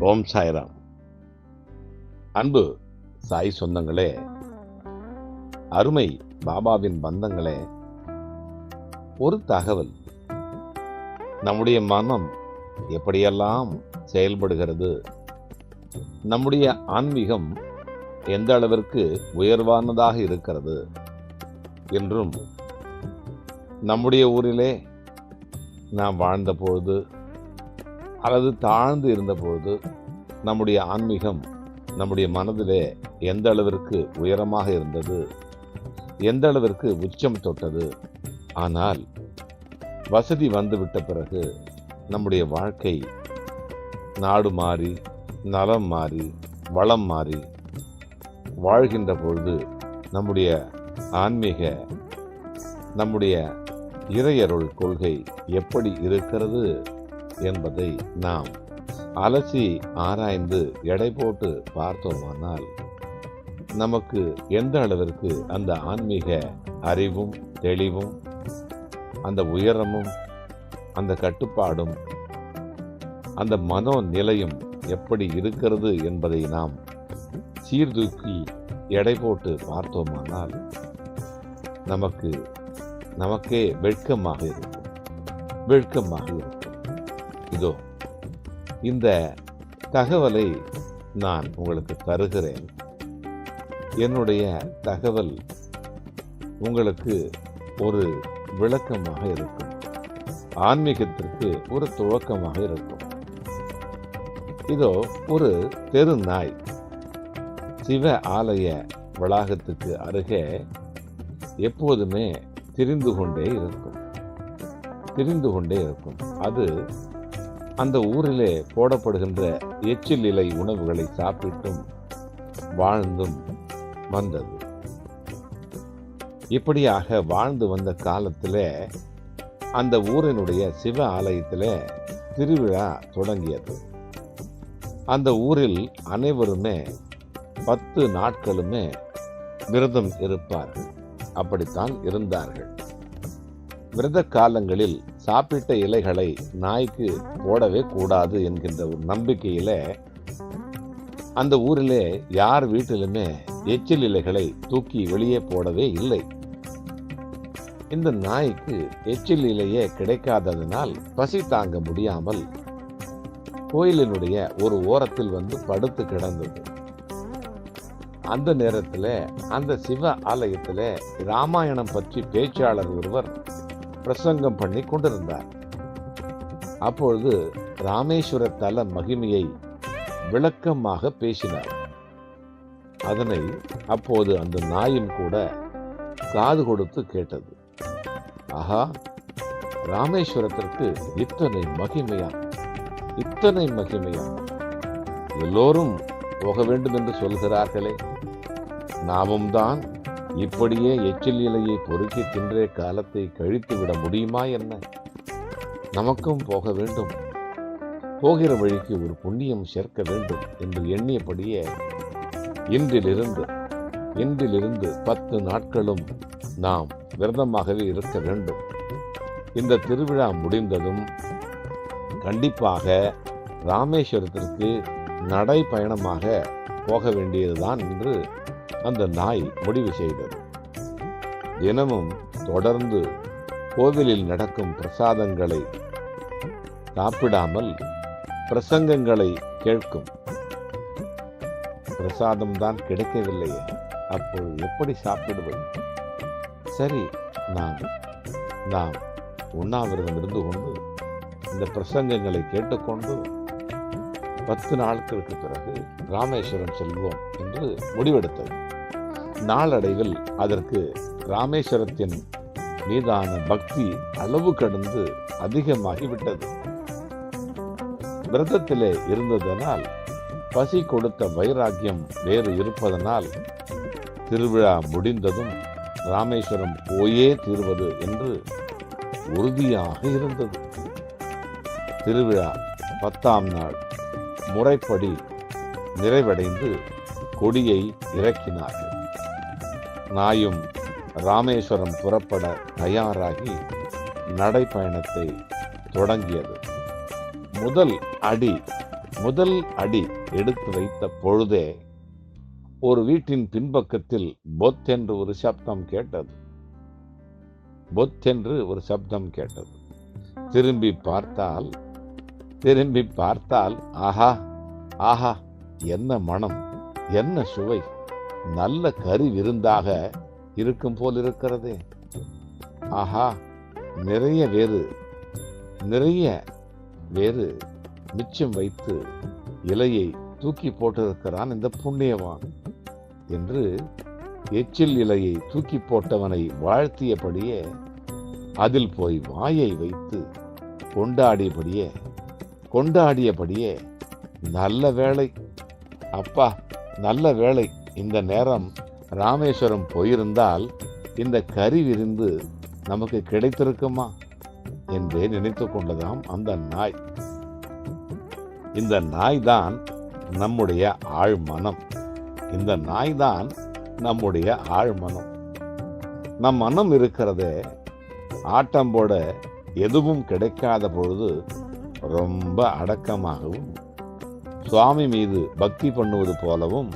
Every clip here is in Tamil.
ஓம் சாய்ராம். அன்பு சாய் சொந்தங்களே அருமை பாபாவின் பந்தங்களே ஒரு தகவல். நம்முடைய மனம் எப்படியெல்லாம் செயல்படுகிறது? நம்முடைய ஆன்மீகம் எந்த அளவிற்கு உயர்வானதாக இருக்கிறது? என்றும் நம்முடைய ஊரிலே நாம் வாழ்ந்த பொழுது அல்லது தாழ்ந்து இருந்தபோது நம்முடைய ஆன்மீகம் நம்முடைய மனதிலே எந்த அளவிற்கு உயரமாக இருந்தது எந்த அளவிற்கு உச்சம் தொட்டது ஆனால் வசதி வந்துவிட்ட பிறகு நம்முடைய வாழ்க்கை நாடு மாறி நலம் மாறி வளம் மாறி வாழ்கின்ற பொழுது நம்முடைய ஆன்மீக நம்முடைய இறையருள் கொள்கை எப்படி இருக்கிறது? என்பதை நாம் அலசி ஆராய்ந்து எடை போட்டு பார்த்தோமானால் நமக்கு எந்த அளவிற்கு அந்த ஆன்மீக அறிவும் தெளிவும் அந்த உயரமும் அந்த கட்டுப்பாடும் அந்த மனோ நிலையும் எப்படி இருக்கிறது என்பதை நாம் சீர்தூக்கி எடை போட்டு பார்த்தோமானால் நமக்கு நமக்கே வெட்கமாக இருக்கும். வெட்கமாக இருக்கும். இதோ இந்த தகவலை நான் உங்களுக்கு தருகிறேன். என்னுடைய தகவல் உங்களுக்கு ஒரு விளக்கமாக இருக்கும். ஆன்மீகத்திற்கு ஒரு துவக்கமாக இருக்கும். இதோ ஒரு தெரு நாய் சிவ ஆலய வளாகத்துக்கு அருகே எப்போதுமே திரிந்து கொண்டே இருக்கும். திரிந்து கொண்டே இருக்கும். அது அந்த ஊரிலே போடப்படுகின்ற எச்சில் இலை உணவுகளை சாப்பிட்டும் வாழ்ந்தும் வந்தது. இப்படியாக வாழ்ந்து வந்த காலத்திலே அந்த ஊரினுடைய சிவ ஆலயத்திலே திருவிழா தொடங்கியது. அந்த ஊரில் அனைவருமே பத்து நாட்களுமே விரதம் இருப்பார்கள். அப்படித்தான் இருந்தார்கள். விரத காலங்களில் சாப்பிட்ட இலைகளை நாய்க்கு போடவே கூடாது என்கின்ற ஒரு நம்பிக்கையில அந்த ஊரிலே யார் வீட்டிலுமே எச்சில் இலைகளை தூக்கி வெளியே போடவே இல்லை. இந்த நாய்க்கு எச்சில் இலையே கிடைக்காததனால் பசி தாங்க முடியாமல் கோயிலினுடைய ஒரு ஓரத்தில் வந்து படுத்து கிடந்தது. அந்த நேரத்தில் அந்த சிவ ஆலயத்தில் ராமாயணம் பற்றி பேச்சாளர் ஒருவர் பிரசங்கம் பண்ணி கொண்டிருந்தார். அப்பொழுது ராமேஸ்வர தல மகிமையை விளக்கமாக பேசினார். அதனை அப்போது அந்த நாயும் கூட காது கொடுத்து கேட்டது. ஆஹா ராமேஸ்வரத்திற்கு இத்தனை மகிமையா? இத்தனை மகிமையா? எல்லோரும் போக வேண்டும் என்று சொல்கிறார்களே. நாமும் தான் இப்படியே எச்சில் இலையை பொறுக்கி தின்றே காலத்தை கழித்து விட முடியுமா என்ன? நமக்கும் போக வேண்டும். போகிற வழிக்கு ஒரு புண்ணியம் சேர்க்க வேண்டும் என்று எண்ணியபடியே இன்றிலிருந்து இன்றிலிருந்து பத்து நாட்களும் நாம் விரதமாகவே இருக்க வேண்டும். இந்த திருவிழா முடிந்ததும் கண்டிப்பாக ராமேஸ்வரத்திற்கு நடை பயணமாக போக வேண்டியதுதான் என்று அந்த நாய் முடிவு செய்தது. தினமும் தொடர்ந்து கோவிலில் நடக்கும் பிரசாதங்களை சாப்பிடாமல் பிரசங்கங்களை கேட்கும். பிரசாதம் தான் கிடைக்கவில்லையே அப்போது எப்படி சாப்பிடுவது சரி நாம் நாம் உண்ணாவிரதம் இருந்து கொண்டு இந்த பிரசங்கங்களை கேட்டுக்கொண்டு பத்து நாட்களுக்கு பிறகு ராமேஸ்வரம் செல்வோம் என்று முடிவெடுத்தது. நாளடைவில் அதற்கு ராமேஸ்வரத்தின் மீதான பக்தி அளவு கடந்து அதிகமாகிவிட்டது. விரதத்திலே இருந்ததனால் பசி கொடுத்த வைராக்கியம் வேறு இருப்பதனால் திருவிழா முடிந்ததும் ராமேஸ்வரம் போயே தீர்வது என்று உறுதியாக இருந்தது. திருவிழா பத்தாம் நாள் முறைப்படி நிறைவடைந்து கொடியை இறக்கினார்கள். நாயும் ராமேஸ்வரம் புறப்பட தயாராகி நடைப்பயணத்தை தொடங்கியது. முதல் அடி முதல் அடி எடுத்து வைத்த பொழுதே ஒரு வீட்டின் பின்பக்கத்தில் பொத் என்று ஒரு சப்தம் கேட்டது. பொத் என்று ஒரு சப்தம் கேட்டது. திரும்பி பார்த்தால் திரும்பி பார்த்தால் ஆஹா ஆஹா என்ன மனம் என்ன சுவை நல்ல கறி விருந்தாக இருக்கும் போல் இருக்கிறது. ஆஹா நிறைய வேறு நிறைய வேறு மிச்சம் வைத்து இலையை தூக்கி போட்டிருக்கிறான் இந்த புண்ணியவான் என்று எச்சில் இலையை தூக்கி போட்டவனை வாழ்த்தியபடியே அதில் போய் வாயை வைத்து கொண்டாடியபடியே கொண்டாடியபடியே நல்ல வேலை அப்பா நல்ல வேலை இந்த நேரம் ராமேஸ்வரம் போயிருந்தால் இந்த கறி விருந்து நமக்கு கிடைத்திருக்குமா என்றே நினைத்து கொண்டதாம் அந்த நாய். இந்த நாய் தான் நம்முடைய ஆழ்மனம். இந்த நாய் தான் நம்முடைய ஆழ்மனம். நம் மனம் இருக்கிறதே ஆட்டம் போட எதுவும் கிடைக்காத பொழுது ரொம்ப அடக்கமாகவும் சுவாமி மீது பக்தி பண்ணுவது போலவும்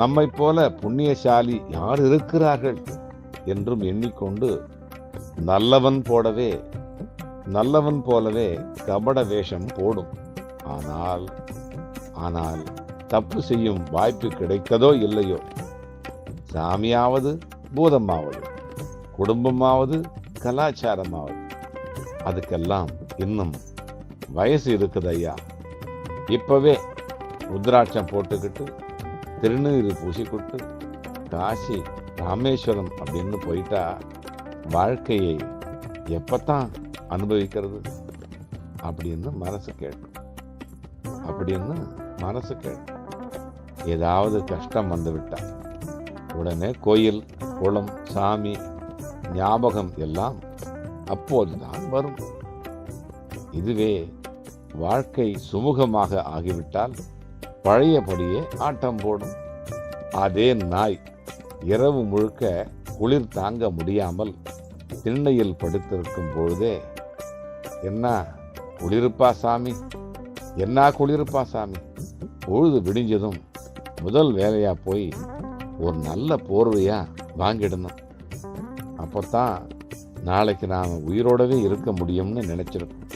நம்மை போல புண்ணியசாலி யார் இருக்கிறார்கள் என்றும் எண்ணிக்கொண்டு நல்லவன் போடவே நல்லவன் போலவே கபட வேஷம் போடும். ஆனால் ஆனால் தப்பு செய்யும் வாய்ப்பு கிடைத்ததோ இல்லையோ? சாமியாவது பூதமாவது குடும்பமாவது கலாச்சாரமாவது. அதுக்கெல்லாம் இன்னும் வயசு இருக்குது ஐயா இப்பவே ருத்ராட்சம் போட்டுக்கிட்டு திருநீர் பூசிக்கிட்டு காசி ராமேஸ்வரம் அப்படின்னு போயிட்டா வாழ்க்கையை எப்பத்தான் அனுபவிக்கிறது அப்படின்னு மனசு கேட்கும். அப்படின்னு மனசு கேட்கும். ஏதாவது கஷ்டம் வந்து விட்டா உடனே கோயில் குளம் சாமி ஞாபகம் எல்லாம் அப்போதுதான் வரும். இதுவே வாழ்க்கை சுமூகமாக ஆகிவிட்டால் பழையபடியே ஆட்டம் போடும். அதே நாய் இரவு முழுக்க குளிர் தாங்க முடியாமல் திண்ணையில் படுத்திருக்கும் பொழுதே என்ன குளிருப்பா சாமி? என்ன குளிருப்பா சாமி? பொழுது விடிஞ்சதும் முதல் வேலையாக போய் ஒரு நல்ல போர்வையாக வாங்கிடணும். அப்போத்தான் நாளைக்கு நாம் உயிரோடவே இருக்க முடியும்னு நினச்சிருக்கோம்.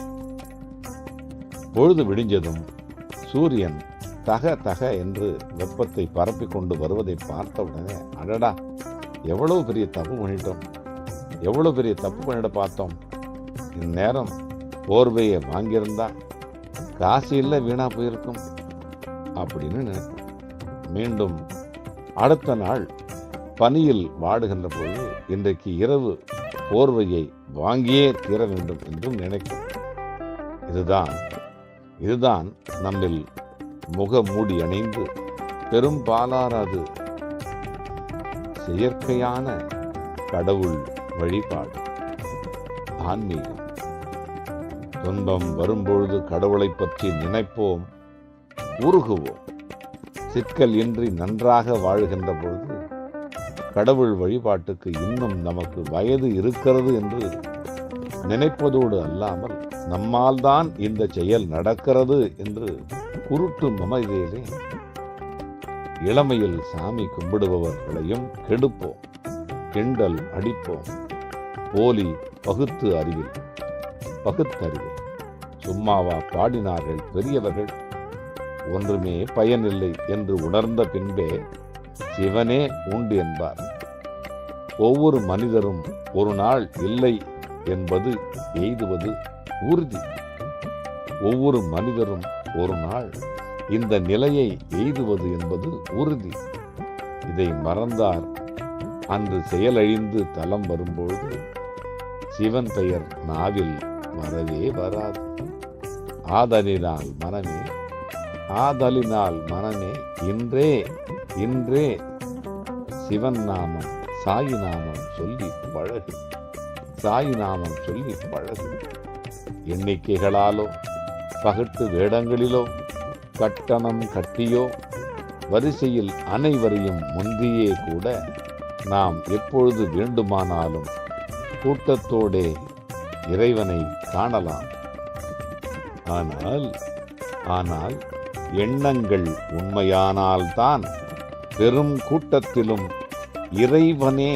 பொழுது விடிஞ்சதும் சூரியன் தக தக என்று வெப்பத்தை பரப்பி கொண்டு வருவதை பார்த்த உடனே அடடா எவ்வளவு பெரிய தப்பு பண்ணிட்டோம். எவ்வளோ பெரிய தப்பு பண்ணிட பார்த்தோம். இந்நேரம் போர்வையை வாங்கியிருந்தா காசு இல்லை வீணாக போயிருக்கும் அப்படின்னு நினைப்போம் மீண்டும் அடுத்த நாள் பனியில் வாடுகின்ற பொழுது இன்றைக்கு இரவு போர்வையை வாங்கியே தீர வேண்டும் என்றும் நினைக்கும் இதுதான் இதுதான் நம்மில் முக மூடி அணிந்து பெரும்பாலானது செயற்கையான கடவுள் வழிபாடு. ஆன்மீகம். துன்பம் வரும்பொழுது கடவுளை பற்றி நினைப்போம் உருகுவோம். சிக்கல் இன்றி நன்றாக வாழுகின்ற பொழுது கடவுள் வழிபாட்டுக்கு இன்னும் நமக்கு வயது இருக்கிறது என்று நினைப்பதோடு அல்லாமல் நம்மால் தான் இந்த செயல் நடக்கிறது என்று குருட்டு மமதையிலே இளமையில் சாமி கும்பிடுபவர்களையும் கெடுப்போம் கிண்டல் அடிப்போம். போலி பகுத்து அறிவில் பகுத்தறிவில் சும்மாவா பாடினார்கள் பெரியவர்கள்? ஒன்றுமே பயனில்லை என்று உணர்ந்த பின்பே சிவனே உண்டு என்பார். ஒவ்வொரு மனிதரும் ஒரு நாள் இல்லை என்பது எய்துவது உறுதி. ஒவ்வொரு மனிதரும் ஒரு நாள் இந்த நிலையை எய்துவது என்பது உறுதி. இதை மறந்தார். அன்று செயலழிந்து தலம் வரும்பொழுது சிவன் பெயர் நாவில் வரவே வராது. ஆதலினால் மனமே ஆதலினால் மனமே இன்றே இன்றே சிவன் நாமம் சாயி நாமம் சொல்லி பழகு சாயி நாமம் சொல்லி பழகு. எண்ணிக்கைகளாலோ பகட்டு வேடங்களிலோ கட்டணம் கட்டியோ வரிசையில் அனைவரையும் முந்தியே கூட நாம் எப்பொழுது வேண்டுமானாலும் கூட்டத்தோடே இறைவனை காணலாம். ஆனால் ஆனால் எண்ணங்கள் உண்மையானால்தான் பெரும் கூட்டத்திலும் இறைவனே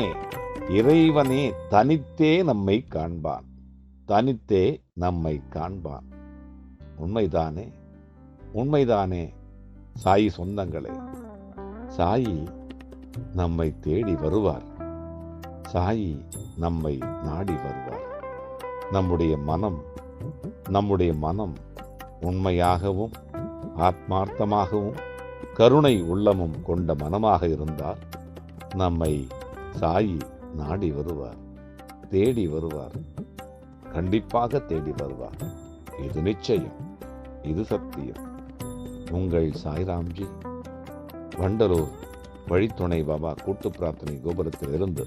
இறைவனே தனித்தே நம்மை காண்பான். தனித்தே நம்மை காண்பான். உண்மைதானே? உண்மைதானே சாயி சொந்தங்களே. சாயி நம்மை தேடி வருவார். சாயி நம்மை நாடி வருவார். நம்முடைய மனம் நம்முடைய மனம் உண்மையாகவும் ஆத்மார்த்தமாகவும் கருணை உள்ளமும் கொண்ட மனமாக இருந்தால் நம்மை சாயி நாடி வருவார் தேடி வருவார் கண்டிப்பாக தேடி வருவார். இது நிச்சயம். இது சத்தியம். உங்கள் சாய்ராம்ஜி வண்டலூர் வழித்துணை பாபா கூட்டு பிரார்த்தனை கோபுரத்தில் இருந்து